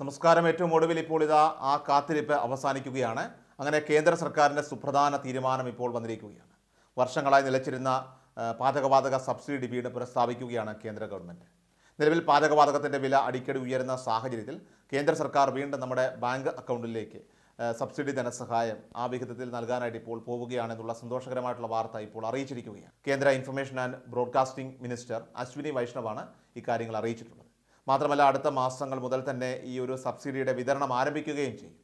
നമസ്കാരം. ഏറ്റവും ഒടുവിൽ ഇപ്പോൾ ഇതാ ആ കാത്തിരിപ്പ് അവസാനിക്കുകയാണ്. അങ്ങനെ കേന്ദ്ര സർക്കാരിന്റെ സുപ്രധാന തീരുമാനം ഇപ്പോൾ വന്നിരിക്കുകയാണ്. വർഷങ്ങളായി നിലച്ചിരുന്ന പാചകവാതക സബ്സിഡി വീണ്ടും പുനഃസ്ഥാപിക്കുകയാണ് കേന്ദ്ര ഗവൺമെന്റ് നിലവിൽ പാചകവാതകത്തിന്റെ വില അടിക്കടി ഉയരുന്ന സാഹചര്യത്തിൽ കേന്ദ്ര സർക്കാർ വീണ്ടും നമ്മുടെ ബാങ്ക് അക്കൗണ്ടിലേക്ക് സബ്സിഡി ധനസഹായം ആ വിഹിതത്തിൽ നൽകാനായിട്ട് ഇപ്പോൾ പോവുകയാണെന്നുള്ള സന്തോഷകരമായിട്ടുള്ള വാർത്ത ഇപ്പോൾ അറിയിച്ചിരിക്കുകയാണ്. കേന്ദ്ര information and broadcasting minister Ashwini വൈഷ്ണവാണ് ഇക്കാര്യങ്ങൾ അറിയിച്ചിട്ടുള്ളത്. മാത്രമല്ല അടുത്ത മാസങ്ങൾ മുതൽ തന്നെ ഈ ഒരു സബ്സിഡിയുടെ വിതരണം ആരംഭിക്കുകയും ചെയ്യും.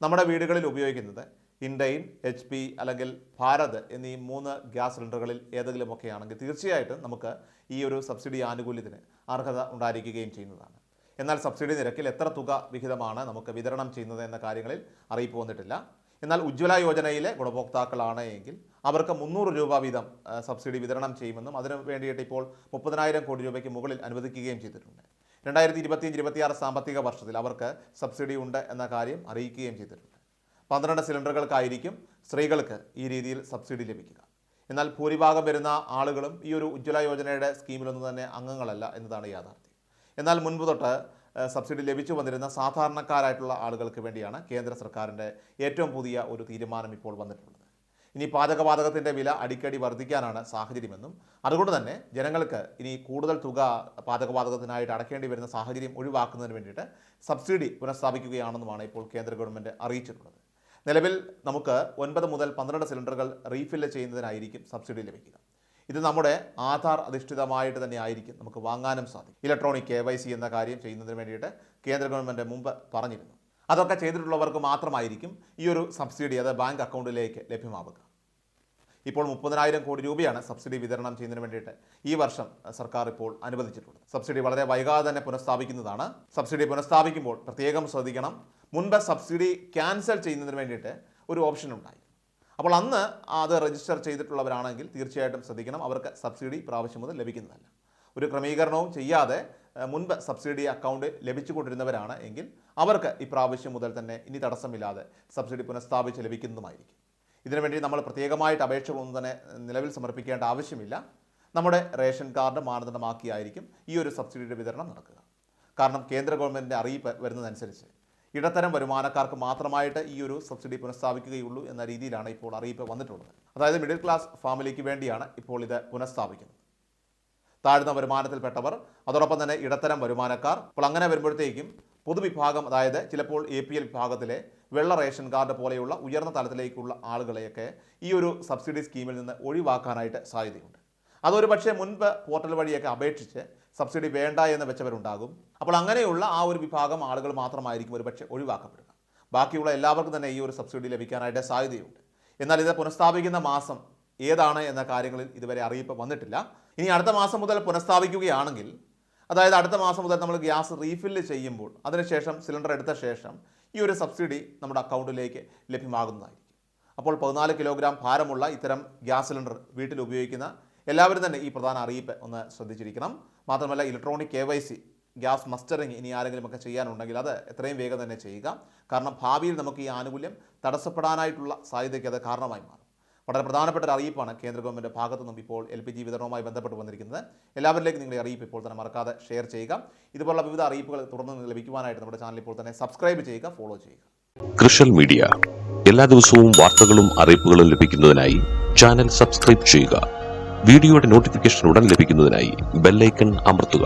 നമ്മുടെ വീടുകളിൽ ഉപയോഗിക്കുന്നത് ഇൻഡൈൻ എച്ച് പി അല്ലെങ്കിൽ ഭാരത് എന്നീ മൂന്ന് ഗ്യാസ് സിലിണ്ടറുകളിൽ ഏതെങ്കിലുമൊക്കെ ആണെങ്കിൽ തീർച്ചയായിട്ടും നമുക്ക് ഈ ഒരു സബ്സിഡി ആനുകൂല്യത്തിന് അർഹത ഉണ്ടായിരിക്കുകയും ചെയ്യുന്നതാണ്. എന്നാൽ സബ്സിഡി നിരക്കിൽ എത്ര തുക വിഹിതമാണ് നമുക്ക് വിതരണം ചെയ്യുന്നത് എന്ന കാര്യങ്ങളിൽ അറിയിപ്പ് വന്നിട്ടില്ല. എന്നാൽ ഉജ്ജ്വല യോജനയിലെ ഗുണഭോക്താക്കളാണ് എങ്കിൽ അവർക്ക് മുന്നൂറ് രൂപ വീതം സബ്സിഡി വിതരണം ചെയ്യുമെന്നും അതിനു വേണ്ടിയിട്ട് ഇപ്പോൾ മുപ്പതിനായിരം കോടി രൂപയ്ക്ക് മുകളിൽ അനുവദിക്കുകയും ചെയ്തിട്ടുണ്ട്. രണ്ടായിരത്തി ഇരുപത്തിയഞ്ച് ഇരുപത്തിയാറ് സാമ്പത്തിക വർഷത്തിൽ അവർക്ക് സബ്സിഡി ഉണ്ട് എന്ന കാര്യം അറിയിക്കുകയും ചെയ്തിട്ടുണ്ട്. പന്ത്രണ്ട് സിലിണ്ടറുകൾക്കായിരിക്കും സ്ത്രീകൾക്ക് ഈ രീതിയിൽ സബ്സിഡി ലഭിക്കുക. എന്നാൽ ഭൂരിഭാഗം വരുന്ന ആളുകളും ഈ ഒരു ഉജ്ജ്വല യോജനയുടെ സ്കീമിലൊന്നും തന്നെ അംഗങ്ങളല്ല എന്നതാണ് യാഥാർത്ഥ്യം. എന്നാൽ മുൻപ് തൊട്ട് സബ്സിഡി ലഭിച്ചു വന്നിരുന്ന സാധാരണക്കാരായിട്ടുള്ള ആളുകൾക്ക് വേണ്ടിയാണ് കേന്ദ്ര സർക്കാരിന്റെ ഏറ്റവും പുതിയ ഒരു തീരുമാനം ഇപ്പോൾ വന്നിട്ടുള്ളത്. ഇനി പാചകവാതകത്തിന്റെ വില അടിക്കടി വർദ്ധിക്കാനാണ് സാഹചര്യമെന്നും അതുകൊണ്ട് തന്നെ ജനങ്ങൾക്ക് ഇനി കൂടുതൽ തുക പാചകവാതകത്തിനായിട്ട് അടക്കേണ്ടി വരുന്ന സാഹചര്യം ഒഴിവാക്കുന്നതിന് വേണ്ടിയിട്ട് സബ്സിഡി പുനഃസ്ഥാപിക്കുകയാണെന്നുമാണ് ഇപ്പോൾ കേന്ദ്ര ഗവൺമെന്റ് അറിയിച്ചിട്ടുള്ളത്. നിലവിൽ നമുക്ക് ഒൻപത് മുതൽ പന്ത്രണ്ട് സിലിണ്ടറുകൾ റീഫില്ല് ചെയ്യുന്നതിനായിരിക്കും സബ്സിഡി ലഭിക്കുക. ഇത് നമ്മുടെ ആധാർ അധിഷ്ഠിതമായിട്ട് തന്നെ ആയിരിക്കും നമുക്ക് വാങ്ങാനും സാധിക്കും. ഇലക്ട്രോണിക് കെ വൈ സി എന്ന കാര്യം ചെയ്യുന്നതിന് വേണ്ടിയിട്ട് കേന്ദ്ര ഗവൺമെന്റ് മുമ്പ് പറഞ്ഞിരുന്നു. അതൊക്കെ ചെയ്തിട്ടുള്ളവർക്ക് മാത്രമായിരിക്കും ഈ ഒരു സബ്സിഡി അത് ബാങ്ക് അക്കൗണ്ടിലേക്ക് ലഭ്യമാവുക. ഇപ്പോൾ മുപ്പതിനായിരം കോടി രൂപയാണ് സബ്സിഡി വിതരണം ചെയ്യുന്നതിന് വേണ്ടിയിട്ട് ഈ വർഷം സർക്കാർ ഇപ്പോൾ അനുവദിച്ചിട്ടുള്ളത്. സബ്സിഡി വളരെ വൈകാതെ തന്നെ പുനഃസ്ഥാപിക്കുന്നതാണ്. സബ്സിഡി പുനഃസ്ഥാപിക്കുമ്പോൾ പ്രത്യേകം ശ്രദ്ധിക്കണം. മുൻപ് സബ്സിഡി ക്യാൻസൽ ചെയ്യുന്നതിന് വേണ്ടിയിട്ട് ഒരു ഓപ്ഷൻ ഉണ്ടായി. അപ്പോൾ അന്ന് അത് രജിസ്റ്റർ ചെയ്തിട്ടുള്ളവരാണെങ്കിൽ തീർച്ചയായിട്ടും ശ്രദ്ധിക്കണം. അവർക്ക് സബ്സിഡി പ്രാവശ്യം മുതൽ ലഭിക്കുന്നതല്ല. ഒരു ക്രമീകരണവും ചെയ്യാതെ മുൻപ് സബ്സിഡി അക്കൗണ്ട് ലഭിച്ചുകൊണ്ടിരുന്നവരാണ് എങ്കിൽ അവർക്ക് ഈ പ്രാവശ്യം മുതൽ തന്നെ ഇനി തടസ്സമില്ലാതെ സബ്സിഡി പുനഃസ്ഥാപിച്ച് ലഭിക്കുന്നതുമായിരിക്കും. ഇതിനുവേണ്ടി നമ്മൾ പ്രത്യേകമായിട്ട് അപേക്ഷകളൊന്നും തന്നെ നിലവിൽ സമർപ്പിക്കേണ്ട ആവശ്യമില്ല. നമ്മുടെ റേഷൻ കാർഡ് മാനദണ്ഡമാക്കിയായിരിക്കും ഈ ഒരു സബ്സിഡിയുടെ വിതരണം നടക്കുക. കാരണം കേന്ദ്ര ഗവൺമെന്റിന്റെ അറിയിപ്പ് വരുന്നതനുസരിച്ച് ഇടത്തരം വരുമാനക്കാർക്ക് മാത്രമായിട്ട് ഈ ഒരു സബ്സിഡി പുനഃസ്ഥാപിക്കുകയുള്ളൂ എന്ന രീതിയിലാണ് ഇപ്പോൾ അറിയിപ്പ് വന്നിട്ടുള്ളത്. അതായത് മിഡിൽ ക്ലാസ് ഫാമിലിക്ക് വേണ്ടിയാണ് ഇപ്പോൾ ഇത് പുനഃസ്ഥാപിക്കുന്നത്. താഴ്ന്ന വരുമാനത്തിൽപ്പെട്ടവർ അതോടൊപ്പം തന്നെ ഇടത്തരം വരുമാനക്കാർ അപ്പോൾ അങ്ങനെ വരുമ്പോഴത്തേക്കും പൊതുവിഭാഗം അതായത് ചിലപ്പോൾ എ പി എൽ വിഭാഗത്തിലെ വെള്ള റേഷൻ കാർഡ് പോലെയുള്ള ഉയർന്ന തലത്തിലേക്കുള്ള ആളുകളെയൊക്കെ ഈ ഒരു സബ്സിഡി സ്കീമിൽ നിന്ന് ഒഴിവാക്കാനായിട്ട് സാധ്യതയുണ്ട്. അതൊരു പക്ഷേ മുൻപ് പോർട്ടൽ വഴിയൊക്കെ അപേക്ഷിച്ച് സബ്സിഡി വേണ്ട എന്ന് വെച്ചവരുണ്ടാകും. അപ്പോൾ അങ്ങനെയുള്ള ആ ഒരു വിഭാഗം ആളുകൾ മാത്രമായിരിക്കും ഒരു പക്ഷേ ഒഴിവാക്കപ്പെടുക. ബാക്കിയുള്ള എല്ലാവർക്കും തന്നെ ഈ ഒരു സബ്സിഡി ലഭിക്കാനായിട്ട് സാധ്യതയുണ്ട്. എന്നാൽ ഇത് പുനഃസ്ഥാപിക്കുന്ന മാസം ഏതാണ് എന്ന കാര്യങ്ങളിൽ ഇതുവരെ അറിയിപ്പ് വന്നിട്ടില്ല. ഇനി അടുത്ത മാസം മുതൽ പുനഃസ്ഥാപിക്കുകയാണെങ്കിൽ അതായത് അടുത്ത മാസം മുതൽ നമ്മൾ ഗ്യാസ് റീഫില്ല് ചെയ്യുമ്പോൾ അതിനുശേഷം സിലിണ്ടർ എടുത്ത ശേഷം ഈ ഒരു സബ്സിഡി നമ്മുടെ അക്കൗണ്ടിലേക്ക് ലഭ്യമാകുന്നതായിരിക്കും. അപ്പോൾ പതിനാല് കിലോഗ്രാം ഭാരമുള്ള ഇത്തരം ഗ്യാസ് സിലിണ്ടർ വീട്ടിൽ ഉപയോഗിക്കുന്ന എല്ലാവരും തന്നെ ഈ പ്രധാന അറിയിപ്പ് ഒന്ന് ശ്രദ്ധിച്ചിരിക്കണം. മാത്രമല്ല electronic K Y C gas mustering ഇനി ആരെങ്കിലുമൊക്കെ ചെയ്യാനുണ്ടെങ്കിൽ അത് എത്രയും വേഗം തന്നെ ചെയ്യുക. കാരണം ഭാവിയിൽ നമുക്ക് ഈ ആനുകൂല്യം തടസ്സപ്പെടാനായിട്ടുള്ള സാധ്യതയ്ക്ക് അത് കാരണമായി മാറും. വളരെ പ്രധാനപ്പെട്ട ഒരു അറിയിപ്പാണ് കേന്ദ്ര ഗവൺമെന്റ് ഭാഗത്തു നിന്നും ഇപ്പോൾ എൽ പി ജി വിതരണവുമായി ബന്ധപ്പെട്ട് വന്നിരിക്കുന്നത്. എല്ലാവരിലേക്കും നിങ്ങളുടെ അറിയിപ്പ് ഇപ്പോൾ തന്നെ മറക്കാതെ ഷെയർ ചെയ്യുക. ഇതുപോലുള്ള വിവിധ അറിയിപ്പുകൾ തുടർന്ന് ലഭിക്കുവാനായിട്ട് നമ്മുടെ ചാനൽ ഇപ്പോൾ തന്നെ സബ്സ്ക്രൈബ് ചെയ്യുക ഫോളോ ചെയ്യുക. കൃഷൽ മീഡിയ. എല്ലാ ദിവസവും വാർത്തകളും അറിയിപ്പുകളും ലഭിക്കുന്നതിനായി ചാനൽ സബ്സ്ക്രൈബ് ചെയ്യുക. വീഡിയോയുടെ നോട്ടിഫിക്കേഷൻ ഉടൻ ലഭിക്കുന്നതിനായി ബെല്ലൈക്കൺ അമർത്തുക.